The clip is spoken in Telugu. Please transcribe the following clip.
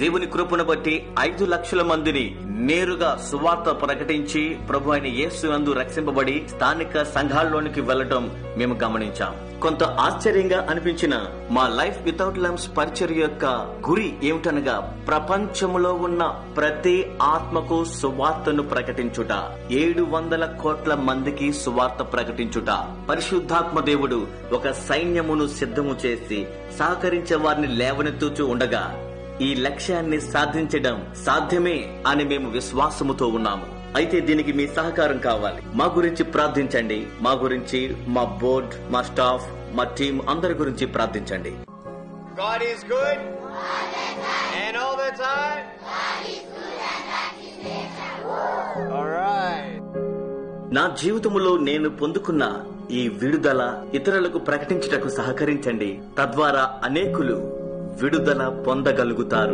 దేవుని కృపను బట్టి ఐదు లక్షల మందిని నేరుగా సువార్త ప్రకటించి ప్రభు అయిన యేసు అందు రక్షింపబడి స్థానిక సంఘాల్లోనికి వెళ్ళటం మేము గమనించాం. కొంత ఆశ్చర్యంగా అనిపించిన మా లైఫ్ వితౌట్ లమ్స్ పరిచర్ యొక్క గురి ఏమిటనగా ప్రపంచంలో ఉన్న ప్రతి ఆత్మకు సువార్తను ప్రకటించుట ఏడు వందల కోట్ల మందికి సువార్త ప్రకటించుట. పరిశుద్ధాత్మ దేవుడు ఒక సైన్యమును సిద్ధము చేసి సహకరించే వారిని లేవనెత్తుచూ ఉండగా ఈ లక్ష్యాన్ని సాధించడం సాధ్యమే అని మేము విశ్వాసముతో ఉన్నాము అయితే దీనికి మీ సహకారం కావాలి మా గురించి ప్రార్థించండి మా గురించి మా బోర్డ్ మా స్టాఫ్ మా టీం అందరి గురించి ప్రార్థించండి God is good. And all the time. All right. నా జీవితములో నేను పొందుకున్న ఈ విడుదల ఇతరులకు ప్రకటించుటకు సహకరించండి తద్వారా అనేకులు విడుదల పొందగలుగుతారు.